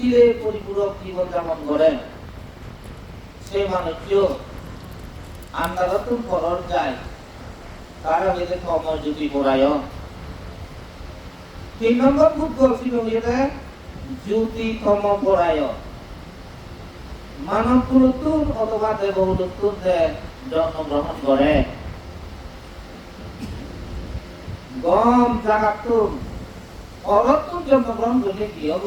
শিরে পরিপূরক জীবন যাপন করে সেই মানুষটিও আন্দারতুন পরর যায়। তারা কমর যদি পড়ায়। তিন নম্বর খুব গল্পিত হইতে জ্যোতি কম পড়ায়। মানব পুরুত্তুর অথবা দেবহুলুত্তুর জন্মগ্রহণ করে। গম, জাগাতুন অরত্তুর জন্মগ্রহণ করলে কি হব?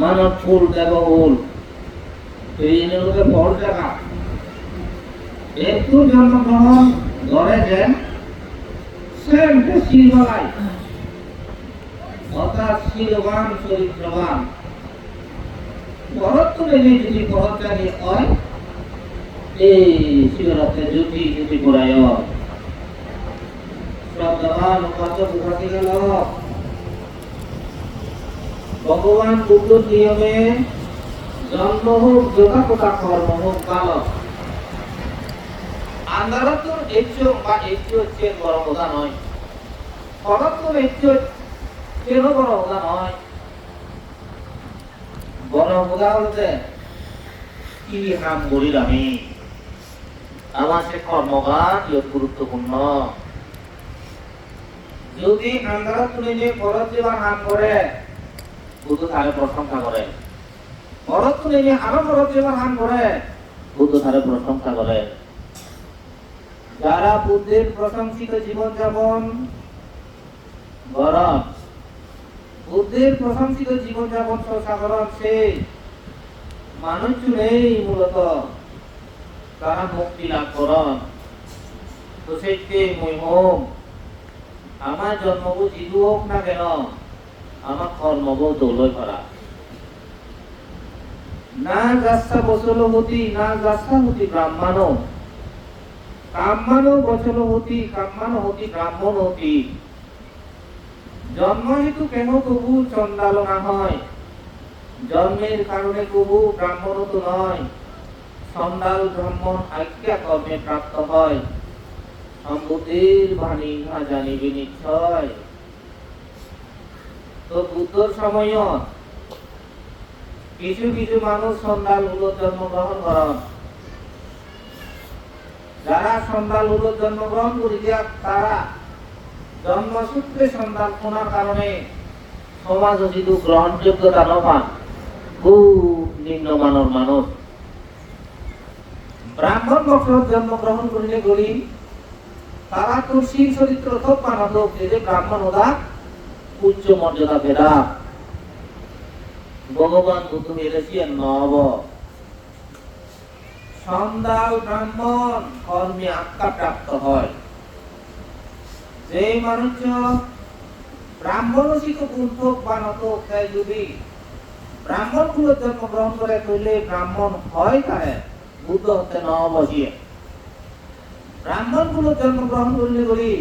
মানব ফুল দেবহুল। এই লোকে বড় টাকা একটু জন্মগ্রহণ করে যে সেম শিলবালাই অর্থাৎ শিলবান চরিত্রবান যদি হয়, এই শিবরাত্রে জ্যোতি জ্যোতি পড়ায় শ্রদ্ধাবান কত বুঝাতে গেল ভগবান বুদ্ধ নিয়মে জন্ম হোক যোগা কোটা কর্ম হোক আন্ধারত্বর একটু বা একটু হচ্ছে বড় কথা নয় একটু কেন বড় কথা নয়? বড় কথা বলতে, কি নাম করিল আমি? আমার সে কর্মগান গুরুত্বপূর্ণ। যদি পরত দেওয়ার নাম করে বুদ্ধ তারে প্রশংসা করে। পরত্ব নিয়ে আরও পরত দেওয়ার নাম করে বুদ্ধ তারে প্রশংসা করে। যারা বুদ্ধের প্রশংসিত জীবন যাপন গরম বুদ্ধের প্রশংসিত জীবন যাপন সাধারণ সে মানুষ নেই মূলত। তারা মুক্তি লাভ করন তো হোম আমার জন্মবু যিদু হোক না কেন? আমার করা না বচলবতী না যাচ্ছা হতি ব্রাহ্মণ। হতি ব্রাহ্মণ হতি। জন্ম হেতু কেন তবু চন্ডাল না হয়? জন্মের কারণে তবু ব্রাহ্মণ তো নয় চন্ডাল ব্রাহ্মণ আজ্ঞা কর্মে প্রাপ্ত হয়। সম্বুদ্ধির বাণী ইহা জানিবি নিশ্চয়। তো বুদ্ধর সময় কিছু কিছু মানুষ সন্ন্যাল হলো জন্মগ্রহণ করেন যারা সন্ন্যাল হলো জন্মগ্রহণ করি তারা জন্মসূত্রে শোনার কারণে সমাজ গ্রহণযোগ্যতা খুব মানুষ ব্রাহ্মণ জন্মগ্রহণ করিলে তারা চরিত্র মানত যে ব্রাহ্মণ ওদা উচ্চ মর্যাদা ভেদা। ভগবান বুদ্ধ মেরেছিলেন নব। সন্দাল ব্রাহ্মণ কর্মে আত্মা প্রাপ্ত হয়। যে মানুষ বা তাই যদি ব্রাহ্মণগুলো জন্মগ্রহণ করে তৈলে ব্রাহ্মণ হয় তারে বুদ্ধ হতে ন বসিয়ে ব্রাহ্মণগুলো জন্মগ্রহণ করলে বলি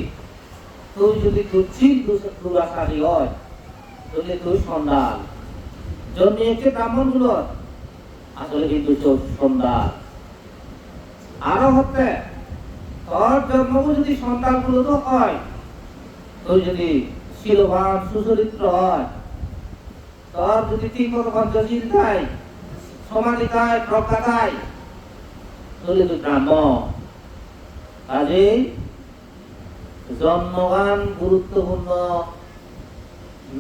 তুই যদি তুচ্ছিক দুরাশালী হয়, তাহলে তুই সন্ন্যাল জন্মিয়েছে ব্রাহ্মণগুলো আসলে কিন্তু সন্ন্যাল আরও হতে, তোর জন্ম যদি সন্তান তো হয়, তুই যদি শিলবান সুচরিত্র হয়, তোর যদি তীব্র পঞ্চশীল থাই সমাধি থাই প্রজ্ঞা তুই ব্রাহ্মণ। কাজে জন্মগান গুরুত্বপূর্ণ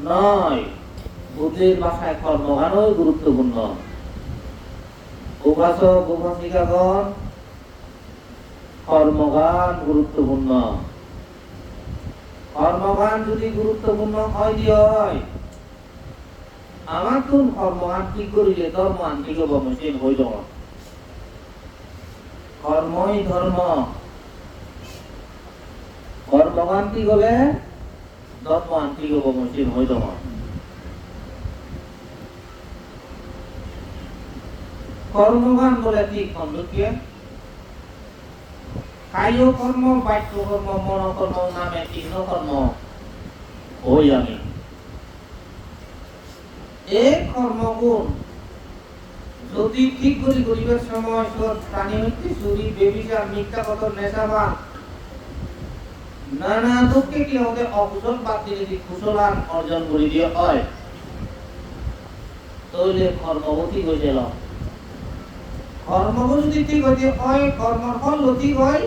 নয়। বুদ্ধের ভাষায় কর্মগানও গুরুত্বপূর্ণ। উপাসক উপাসিকাগণ কর্মগান গুরুত্বপূর্ণ। কর্মগান যদি গুরুত্বপূর্ণ হয় দিয়ে হয় আমার কোন কর্মগান কি করিলে ধর্ম বমসীন হইল? কর্মই ধর্ম। কর্মগান কি গলে ধর্ম আন্তিক বমসীন হইল কর্মগান বলে কর্ম, বাক্য কর্ম নামে কর্ম। ওই আমি। এই কর্মগুণ যদি ঠিক করি করিবার সময় সৎ, প্রাণী হইতে চুরি, বেবিচার, মিথ্যা কত নেশাবান নানা দুঃখে কি হতে অকুশল বাদ যদি কুশলান অর্জন করি দিয়ে হয়? তৈলে কর্মবতী হয়ে গেল কর্মগুলো যদি ঠিক হইতে হয় কর্মর ফল লতিক হয়,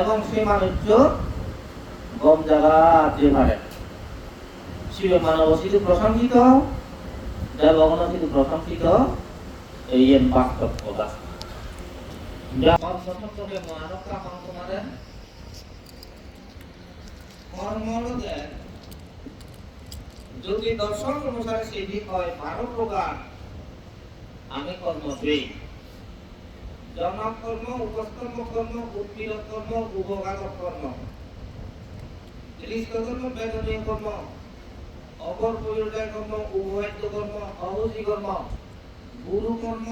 এবং সে মানুষ গম জায়গা যে পারে শিবে মানব শুধু প্রশংসিত দেবগণ শুধু প্রশংসিত, এই বাস্তব কথা। যা কর্মসম্পর্কে মানবতা কম কর্মলতে যদি দর্শন অনুসারে সেটি হয় বারো প্রকার, আমি কর্ম দেই। জনক কর্ম উপস্তম্ভ কর্ম উৎপীড়ক কর্ম উপঘাতক কর্ম তিরিশ কর্ম বেদনীয় কর্ম, অপর পরিচয় কর্ম উভয় কর্ম, অবধি কর্ম, গুরু কর্ম